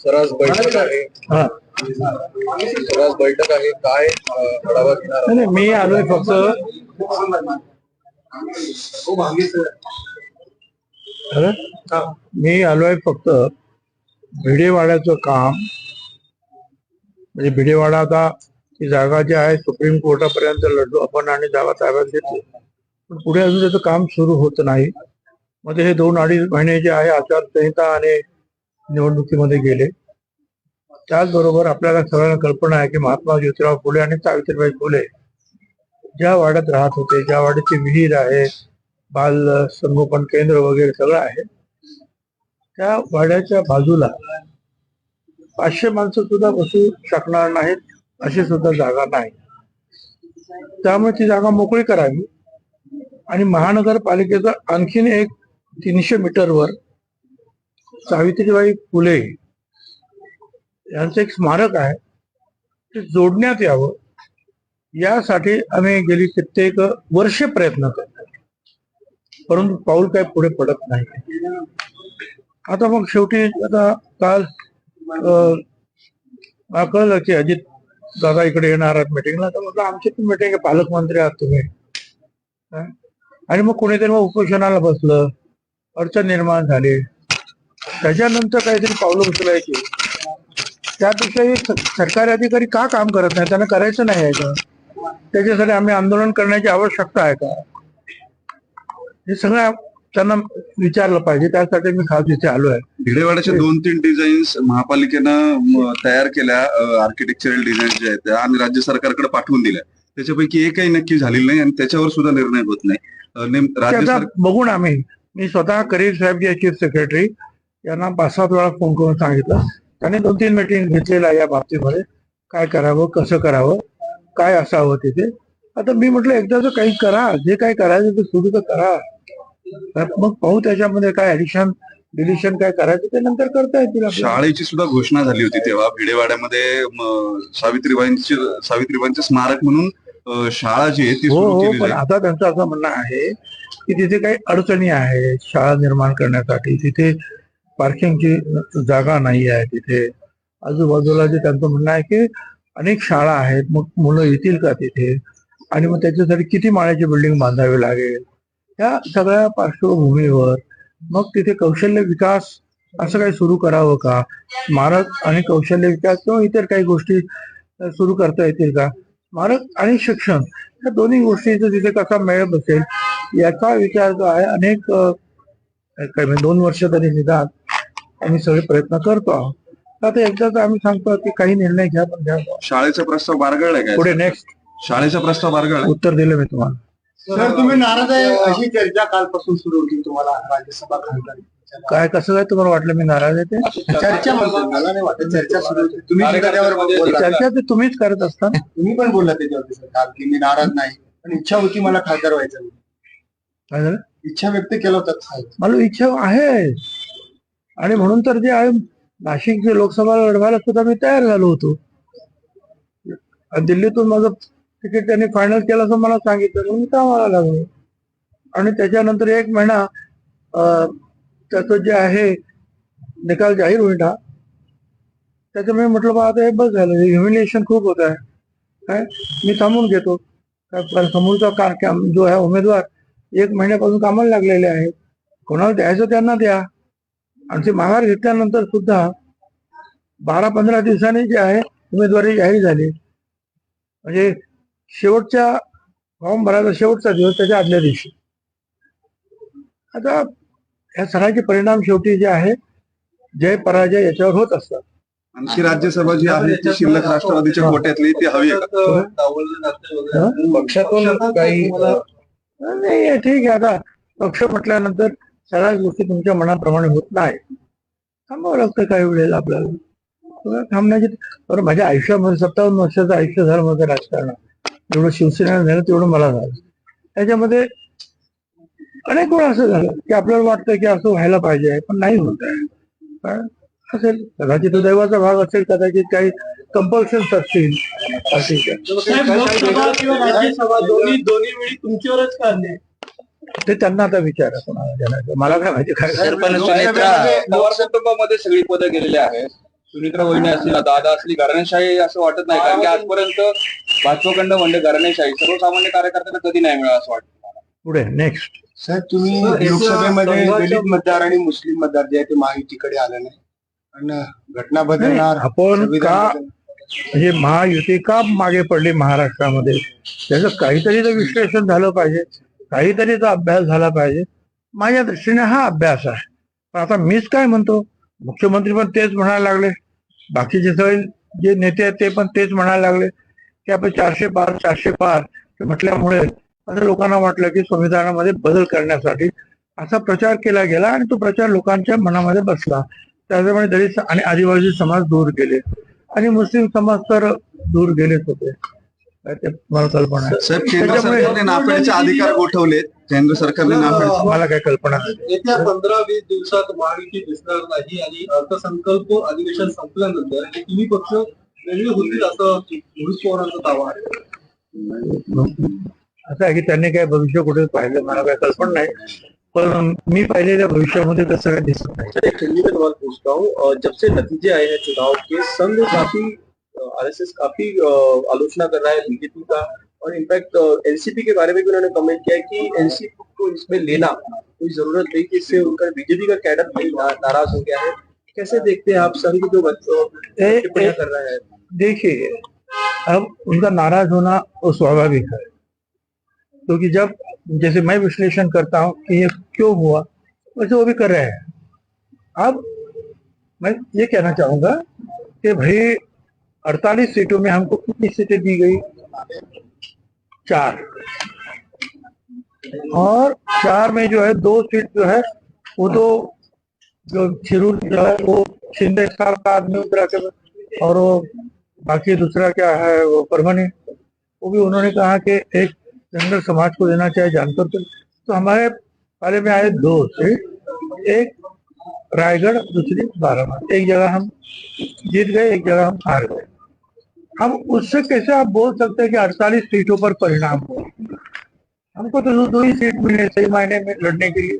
Sir आज बैठक आहे. हा. बैठक आहे. काय आढावा घेणार नाही, मी आलोय फक्त. अरे, मी आलोय फक्त भिडेवाड्याचं काम. म्हणजे भिडेवाडा आता ती जागा जी आहे सुप्रीम कोर्टापर्यंत लढलो आपण आणि जागा ताब्यात घेतली. पण पुढे अजून त्याचं काम सुरू होत नाही. मध्ये हे दोन अडीच महिने जे आहे आचारसंहिता आणि निवडणुकीमध्ये गेले. त्याचबरोबर आपल्याला सगळ्यांना कल्पना आहे की महात्मा ज्योतिराव फुले आणि सावित्रीबाई फुले ज्या वाड्यात राहत होते ज्या वाड्याची विहीर आहे बाल संगोपन केंद्र वगैरे सगळं आहे त्या वाड्याच्या बाजूला पाचशे माणसं सुद्धा बसू शकणार नाहीत अशी सुद्धा जागा नाही. त्यामुळे ती जागा मोकळी करावी आणि महानगरपालिकेचं आणखीन एक तीनशे मीटरवर सावित्रीबाई फुले यांचं एक स्मारक आहे. ते जोडण्यात यावं. यासाठी आम्ही गेली कित्येक वर्ष प्रयत्न करतो परंतु पाऊल काय पुढे पडत नाही. आता मग शेवटी आता काल अं, कळलं की अजित दादा इकडे येणार आहेत मिटिंगला तर म्हटलं आमची पण मिटिंग आहे. पालकमंत्री आहात तुम्ही. आणि मग कोणीतरी मग उपोषणाला बसलं. अडचण निर्माण झाली. त्याच्यानंतर काहीतरी पावलं उचलायची. त्यापेक्षा हे सरकारी अधिकारी का काम करत नाही त्यांना करायचं नाही आहे का? त्याच्यासाठी आम्ही आंदोलन करण्याची आवश्यकता आहे का? हे सगळं त्यांना विचारलं पाहिजे. त्यासाठी मी खास इथे आलो आहे भिडेवाड्याच्या दोन तीन डिझाईन्स महापालिकेनं तयार केल्या. आर्किटेक्चरल डिझाईन्स ज्या आहेत आणि राज्य सरकारकडे पाठवून दिल्या. त्याच्यापैकी एकही नक्की झालेली नाही आणि त्याच्यावर सुद्धा निर्णय होत नाही. बघून आम्ही मी स्वतः करीर साहेब जे चीफ सेक्रेटरी यांना पाच सात वेळा फोन करून सांगितलं. त्यांनी दोन तीन मीटिंग घेतलेल्या या बाबतीमध्ये. काय करावं कसं करावं काय असावं तिथे. आता मी म्हटलं एकदा तर काही करा जे काही करायचं ते सुरू तर करा. मग पाहू त्याच्यामध्ये काय ऍडिशन डिलिशन काय करायचं ते नंतर करता येतील शाळेची सुद्धा घोषणा झाली होती तेव्हा. भिडेवाड्यामध्ये म, सावित्रीबाईंची सावित्रीबाईंचे स्मारक म्हणून शाळा जी आहे ती हो सुरू हो केली पण जाईल. आता त्यांचं असं म्हणणं आहे की तिथे काही अडचणी आहेत शाळा निर्माण करण्यासाठी. तिथे पार्किंगची जागा नाही आहे तिथे. आजूबाजूला जे त्यांचं म्हणणं आहे की अनेक शाळा आहेत मग मुलं येतील का तिथे? आणि मग त्याच्यासाठी किती माळ्याची बिल्डिंग बांधावी लागेल? या सगळ्या पार्श्वभूमीवर मग तिथे कौशल्य विकास असं काही सुरू करावं का? स्मारक आणि कौशल्य विकास किंवा इतर काही गोष्टी सुरू करता येतील का? स्मारक आणि शिक्षण या दोन्ही गोष्टीचा तिथे कसा मेळ बसेल याचा विचार जो आहे अनेक म्हणजे दोन वर्ष तरी निदान आम्ही सगळे प्रयत्न करतो आहोत. तर आता एकदाच आम्ही सांगतो की काही निर्णय घ्या पण घ्या. शाळेचा प्रस्ताव बारगळलाय काय? पुढे नेक्स्ट शाळेचा प्रस्ताव बारगळ उत्तर दिलं मी तुम्हाला. सर तुम्ही नाराज आहे अशी चर्चा कालपासून सुरू होती तुम्हाला राज्यसभा खासदार. काय कसं काय तुम्हाला वाटलं? मी नाराज आहे ते. चर्चा म्हणतो मला नाही वाटत. चर्चा सुरू होती. तुम्ही सुद्धा त्यावर बोलला चर्चा ते तुम्हीच करत असता. तुम्ही पण बोलला त्याच्यावरती सर काल की मी नाराज नाही. पण इच्छा होती मला खासदार व्हायचं काय झालं? इच्छा व्यक्त केला होता साहेब. मला इच्छा आहे. आणि म्हणून तर जे आहे नाशिकचे लोकसभा लढवायला सुद्धा मी तयार झालो होतो. आणि दिल्लीतून माझं तिकीट त्यांनी फायनल केलं असं मला सांगितलं. म्हणून मी कामाला लागलो. आणि त्याच्यानंतर एक महिना अं, त्याचं जे आहे निकाल जाहीर होईल ना त्याचं मी म्हटलं बा आता हे बस झालं. ह्युमिलिएशन खूप होत आहे. काय? मी थांबून घेतो. काय? समोरचा का का जो आहे उमेदवार एक महिन्यापासून कामाला लागलेले आहे. कोणाला द्यायचं त्यांना द्या. आणि ते माघार घेतल्यानंतर सुद्धा बारा पंधरा दिवसांनी जे आहे उमेदवारी जाहीर झाली. म्हणजे शेवटच्या फॉर्म भरायचा शेवटचा दिवस त्याच्या आदल्या दिवशी. आता या सगळ्याचे परिणाम शेवटी जे आहे जय पराजय याच्यावर होत असतात. आणखी राज्यसभा जी आहे ती शिल्लक राष्ट्रवादीच्या कोट्यातली ती हवी? पक्षातून काही नाही हे ठीक आहे. आता पक्ष म्हटल्यानंतर सगळ्याच गोष्टी तुमच्या मनाप्रमाणे होत नाही. थांबावं लागतं काही वेळेला आपल्याला. थांबण्याची बरं माझ्या आयुष्यामध्ये सत्तावन्न वर्षाचं आयुष्य झालं माझं राजकारणात जेवढं शिवसेना झालं तेवढं मला झालं. त्याच्यामध्ये अनेक वेळा असं झालं की आपल्याला वाटतं की असं व्हायला पाहिजे पण नाही होत आहे. असेल. कदाचित तो दैवाचा भाग असेल कदाचित काही कंपल्शन्स असतील. वेळी तुमच्यावरच ते त्यांना आता विचारा मला काय माहिती काय पवार कुटुंबामध्ये सगळी पदं गेलेली आहेत. सुनित्रा वहिनी असतील दादा असली घराणेशाही असं वाटत नाही. कारण की आजपर्यंत भाजपखंड म्हणजे घराणेशाही. सर्वसामान्य कार्यकर्त्यांना कधी नाही मिळालं असं वाटतं. पुढे नेक्स्ट सर तुम्ही लोकसभेमध्ये दलित मतदार आणि मुस्लिम मतदार जे आहे ते महायुतीकडे आले नाही. आणि घटना बदलणार आपण का. म्हणजे महायुती का मागे पडली महाराष्ट्रामध्ये? त्याचं काहीतरी तर विश्लेषण झालं पाहिजे काहीतरी तर अभ्यास झाला पाहिजे. माझ्या दृष्टीने हा अभ्यास आहे. पण आता मीच काय म्हणतो? मुख्यमंत्री पण तेच म्हणायला लागले. बाकीचे सगळे जे नेते आहेत ते पण तेच म्हणायला लागले. की आपण चारशे पार चारशे पार म्हटल्यामुळे आता लोकांना वाटलं की संविधानामध्ये बदल करण्यासाठी असा प्रचार केला गेला आणि तो प्रचार लोकांच्या मनामध्ये बसला. त्याच्यामुळे दलित आणि आदिवासी समाज दूर गेले. आणि मुस्लिम समाज तर दूर गेलेच होते. काय ते मला कल्पना अधिकार गोठवलेत. केंद्र सरकारने मला काही कल्पना नाही. येत्या पंधरा वीस दिवसात महायुती दिसणार नाही आणि अर्थसंकल्प अधिवेशन संपल्यानंतर हे तिन्ही पक्ष वेगळे होतील असं रोहित पवारांचा दावा आहे. असं आहे की त्यांनी काय भविष्य कुठे पाहिलं मला काय कल्पना नाही. पण मी पाहिलेल्या भविष्यामध्ये तसं काही दिसत नाही. सर एक हिंदी में सवाल पूछता हूँ. जब से नतीजे आए हैं चुनाव के संघ काफ़ी आरएसएस काफ़ी आलोचना कर रहा है बीजेपी का। और इनफैक्ट एनसीपी के बारे में भी उन्होंने कमेंट किया कि एनसीपी को इसमें लेना कोई ज़रूरत नहीं कि इससे उनका बीजेपी का कैडर नाराज़ हो गया है। कैसे देखते हैं आप संघ जो कर रहा है? देखिए अब उनका नाराज़ होना स्वाभाविक है। क्योंकि तो जब जैसे मैं विश्लेषण करता हूँ कि ये क्यों हुआ, वैसे वो भी कर रहे हैं। अब मैं ये कहना चाहूँगा कि भाई 48 सीटों में हमको कितनी सीटें दी गई? चार। और चार में जो है, दो सीट जो है, वो तो जो छिरूर जो है, वो शिंदे साहब का आदमी उतरा के और वो बाकी दूसरा क्या है, वो परमानी वो भी उन्होंने कहा कि एक जनरल समाज को देना चाहे जानकर तो, तो हमारे पाले में आए दो सीट एक रायगढ़ दूसरी बारामती। एक जगह हम जीत गए एक जगह हम हार गए। हम उससे कैसे आप बोल सकते हैं कि 48 सीटों पर परिणाम हो हमको तो दो ही सीट मिले सही मायने में लड़ने के लिए।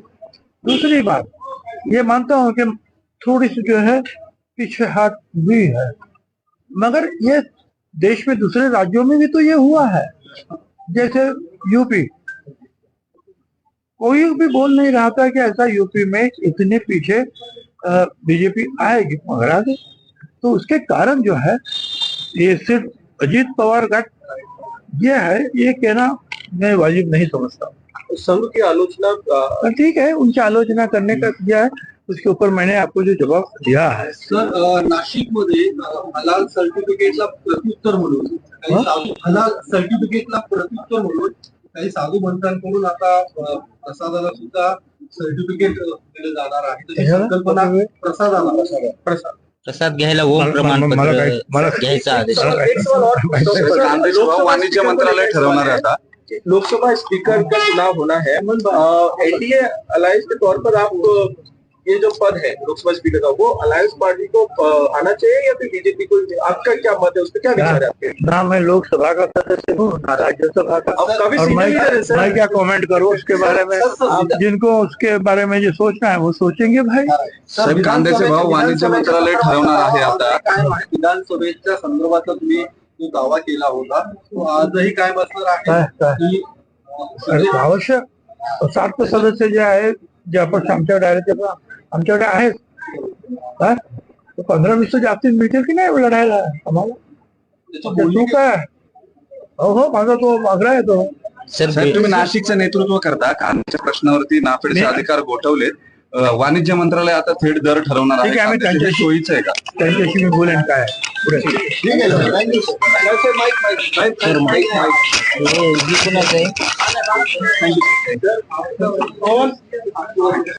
दूसरी बात ये मानता हूँ कि थोड़ी सी जो है पीछे हाथ हुई है। मगर ये देश में दूसरे राज्यों में भी तो ये हुआ है। जैसे यूपी। कोई भी बोल नहीं रहा था कि ऐसा यूपी में इतने पीछे बीजेपी आएगी गई तो उसके कारण जो है ये सिर्फ़ अजीत पवार का ये है ये कहना मैं वाजिब नहीं समझता। संघ की आलोचना ठीक है उनकी आलोचना करने का किया है। उसके ऊपर मैंने आपको जो जवाब दिया है सर नाशिक मध्ये हलाल सर्टिफिकेटला प्रत्युत्तर म्हणून काही हलाल सर्टिफिकेटला प्रत्युत्तर म्हणून काही साधू मंत्र्यांकडून आता अ, प्रसादाला सुद्धा सर्टिफिकेट दिलं जाणार आहे तशी संकल्पना प्रसादाला प्रसाद प्रसाद घ्यायला ओम प्रमाणपत्र घ्यायचा आदेश हूँ, वाणिज्य मंत्रालय ठरवणार आहे आता लोकसभा स्पीकर का चुनाव होना है एनडीए अलायंस के तौर पर आप अ, ये जो पद है लोकसभा स्पीकर का वो अलायंस पार्टी को आना चाहिए या फिर बीजेपी को आपका क्या मत है उस पर क्या विचार है आपके? ना मैं लोकसभा का सदस्य हूँ ना राज्यसभा का। और मैं है मैं क्या कमेंट करूँ उसके बारे में? जिनको उसके बारे में जो सोचना है वो सोचेंगे भाई। साहेब कांद्याचे भाव वाणिज्य मंत्रालय ठरवणार आहे आता काय विधानसभेच्या संदर्भातला तुम्ही जो दावा केला होता तो आजही काय बसणार काय- आहे आवश्यक। सात सदस्य जे आहेत जे अपक्ष आमच्याकडे आहे ते पण आमच्याकडे आहेत. पंधरा वीस जास्तीत मिळतील की नाही लढायला आम्हाला? काय हो हो माझा तो आग्रह आहे तो. सर साहेब तुम्ही नाशिकचं नेतृत्व करता. कांद्याच्या प्रश्नावरती नाफेडचे अधिकार गोठवलेत. वाणिज्य मंत्रालय आता थेट दर ठरवणार आहे. ठीक आहे, आम्ही त्यांच्याशी- सोयीचं आहे का? त्यांच्याशी मी बोलेन काय. पुढे. ठीक आहे